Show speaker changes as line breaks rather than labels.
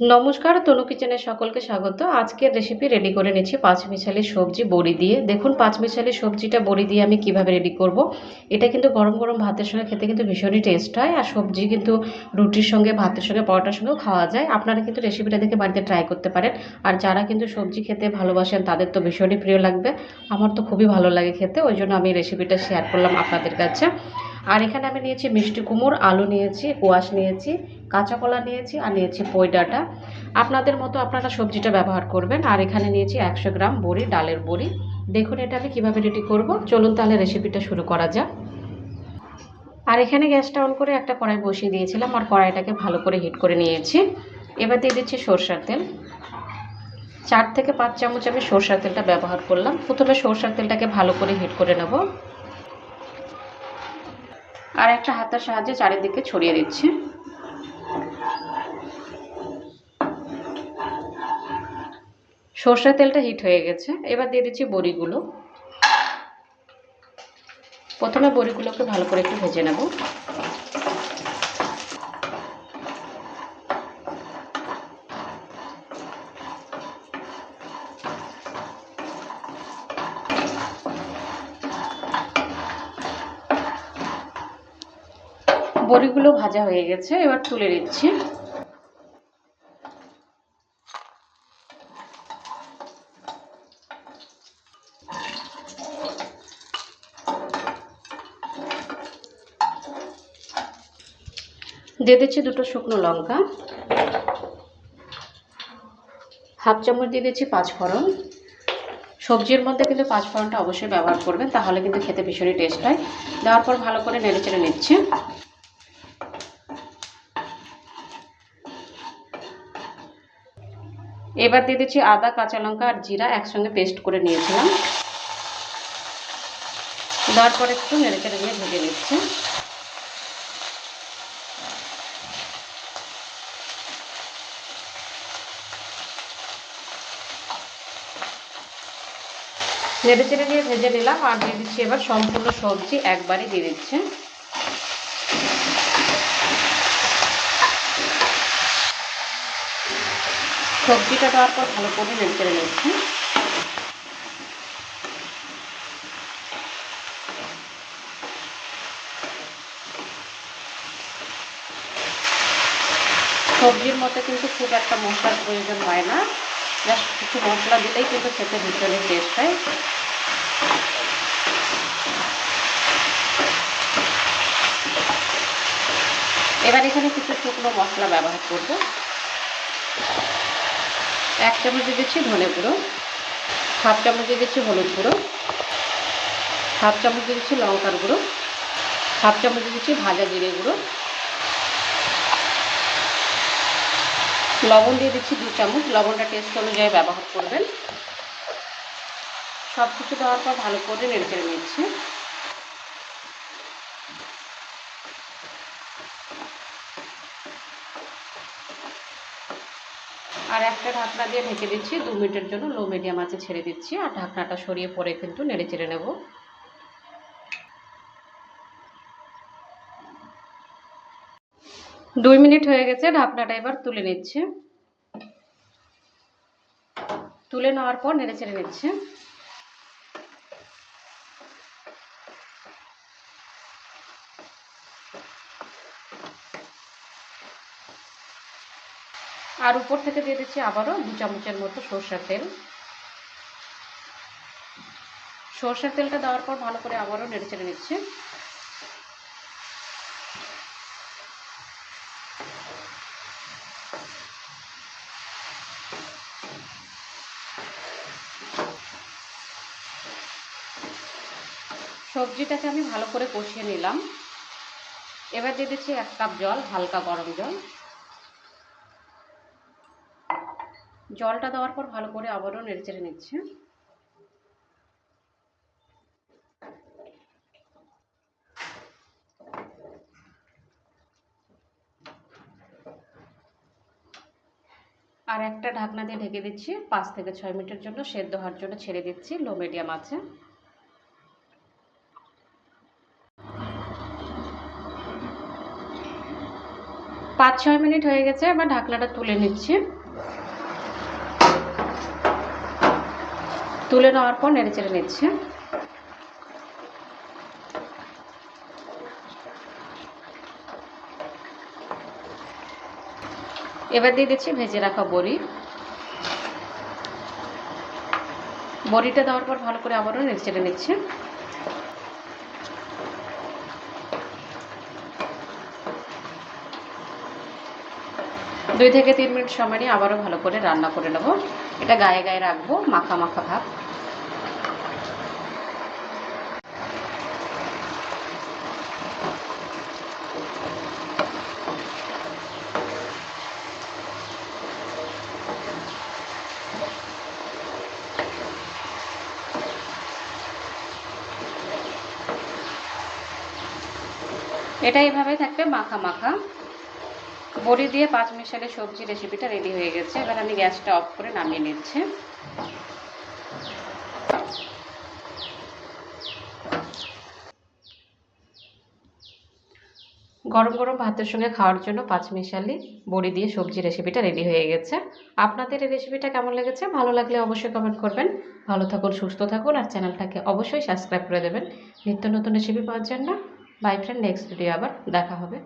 নমস্কার, তনু কিচেনের সকলকে স্বাগত। আজকের রেসিপি রেডি করে নিচ্ছি পাঁচ মিশালি সবজি বড়ি দিয়ে। দেখুন, পাঁচ মিশালি সবজিটা বড়ি দিয়ে আমি কীভাবে রেডি করব। এটা কিন্তু গরম গরম ভাতের সঙ্গে খেতে কিন্তু ভীষণই টেস্ট হয়। আর সবজি কিন্তু রুটির সঙ্গে, ভাতের সঙ্গে, পরোটার সঙ্গেও খাওয়া যায়। আপনারা কিন্তু রেসিপিটা দেখে বাড়িতে ট্রাই করতে পারেন। আর যারা কিন্তু সবজি খেতে ভালোবাসেন, তাদের তো ভীষণই প্রিয় লাগবে। আমার তো খুবই ভালো লাগে খেতে, ওই জন্য আমি রেসিপিটা শেয়ার করলাম আপনাদের কাছে। আর এখানে আমি নিয়েছি মিষ্টি কুমড় আলু নিয়েছি, কোয়াশ নিয়েছি, কাঁচা কলা নিয়েছি আর নিয়েছি পই ডাঁটা। আপনাদের মতো আপনারা সবজিটা ব্যবহার করবেন। আর এখানে নিয়েছি একশো গ্রাম বড়ি, ডালের বড়ি। দেখুন এটা আমি কীভাবে রেডি করব। চলুন তাহলে রেসিপিটা শুরু করা যাক। আর এখানে গ্যাসটা অন করে একটা কড়াই বসিয়ে দিয়েছিলাম আর কড়াইটাকে ভালো করে হিট করে নিয়েছি। এবার দিয়ে দিচ্ছি সরষার তেল। চার থেকে পাঁচ চামচ আমি সরষার তেলটা ব্যবহার করলাম। প্রথমে সরষার তেলটাকে ভালো করে হিট করে নেব। আর একটা হাতের সাহায্যে চারিদিকে ছড়িয়ে দিচ্ছি। সর্ষের তেলটা হিট হয়ে গেছে। এবার দিয়ে দিচ্ছি বড়িগুলো। প্রথমে বড়িগুলোকে ভালো করে একটু ভেজে নেব। বড়িগুলো ভাজা হয়ে গেছে, এবার তুলে দিচ্ছি দিয়ে দিচ্ছি দুটো শুকনো লঙ্কা। হাফ চামচ দিয়ে দিচ্ছি পাঁচ ফোড়ন সবজির মধ্যে কিন্তু পাঁচ ফোড়নটা অবশ্যই ব্যবহার করবেন, তাহলে কিন্তু খেতে ভীষণই টেস্ট হয়। দেওয়ার পর ভালো করে নেড়ে চেড়ে নিচ্ছে। এবার দিয়ে দিচ্ছি আদা, কাঁচা লঙ্কা আর জিরা একসঙ্গে পেস্ট করে নিয়েছিলাম। দেওয়ার পর একটু নেড়ে চেড়ে নিয়ে ভেজে নিচ্ছে। নেড়ে চেড়ে দিয়ে ভেজে নিলাম আর দিয়ে দিচ্ছি এবার সম্পূর্ণ সবজি একবারই দিয়ে দিচ্ছে। সবজিটা দেওয়ার পর ভালো করে নেড়ে চেড়ে নিচ্ছে সবজির মধ্যে কিন্তু খুব একটা মশলার প্রয়োজন হয় না। জাস্ট কিছু মশলা দিলেই কিন্তু খেতে ভীষণই টেস্ট হয়। এবার এখানে কিছু শুকনো মশলা ব্যবহার করব। এক চামচ দিচ্ছি ধনে গুঁড়ো, হাফ চামচ দিচ্ছি হলুদ গুঁড়ো, হাফ চামচ দিচ্ছি লঙ্কার গুঁড়ো, হাফ চামচ দিচ্ছি ভাজা জিরে গুঁড়ো, লবণ দিয়ে দিচ্ছি দু চামচ, লবণটা টেস্ট অনুযায়ী ব্যবহার করবেন। সব কিছু দেওয়ার পর ভালো করে নেড়ে নিচ্ছি। আর একটা ঢাকনা দিয়ে ঢেকে দিচ্ছি। দু মিনিটের জন্য লো মিডিয়াম আছে ছেড়ে দিচ্ছি আর ঢাকনাটা সরিয়ে পরে কিন্তু নেড়ে চেড়ে নেব। দুই মিনিট হয়ে গেছে, ঢাকনাটা এবার তুলে নিচ্ছে। তুলে নেওয়ার পর নেড়ে চেড়ে নিচ্ছে। আর উপর থেকে দিয়ে দিচ্ছি আবারও দু চামচের মতো সর্ষের তেল। সর্ষের তেলটা দেওয়ার পর ভালো করে আবারও নেড়ে চেড়ে নিচ্ছে। সবজিটাকে আমি ভালো করে কষিয়ে নিলাম। এবার দিয়ে দিচ্ছি এক কাপ জল, হালকা গরম জল। জলটা দেওয়ার পর ভালো করে আবারও নেড়ে চেড়ে নিচ্ছে। আর একটা ঢাকনা দিয়ে ঢেকে দিচ্ছি, পাঁচ থেকে ছয় মিনিটের জন্য সেদ্ধ হওয়ার জন্য ছেড়ে দিচ্ছি, লো মিডিয়াম আছে। পাঁচ ছয় মিনিট হয়ে গেছে, এবার ঢাকনাটা তুলে নিচ্ছি। তুলে নেওয়ার পর নেড়ে চেড়ে নিচ্ছে। এবার দিয়ে দিচ্ছি ভেজে রাখা বড়ি। বড়িটা দেওয়ার পর ভালো করে আবারও নেড়ে চেড়ে নিচ্ছে। দুই থেকে তিন মিনিট সময় নিয়ে আবারও ভালো করে রান্না করে নেব। এটা গায়ে গায়ে রাখব, মাখা মাখা ভাব। এটা এইভাবে থাকবে, মাখা মাখা। বড়ি দিয়ে পাঁচ মিশালে সবজি রেসিপিটা রেডি হয়ে গেছে। এবার আমি গ্যাসটা অফ করে নামিয়ে নিচ্ছি। গরম গরম ভাতের সঙ্গে খাওয়ার জন্য পাঁচ মিশালি বড়ি দিয়ে সবজি রেসিপিটা রেডি হয়ে গেছে। আপনাদের এই রেসিপিটা কেমন লেগেছে? ভালো লাগলে অবশ্যই কমেন্ট করবেন। ভালো থাকুন, সুস্থ থাকুন, আর চ্যানেলটাকে অবশ্যই সাবস্ক্রাইব করে দেবেন। নিত্য নতুন রেসিপি পাওয়ার জন্য বাই ফ্রেন্ড নেক্সট ভিডিও আবার দেখা হবে।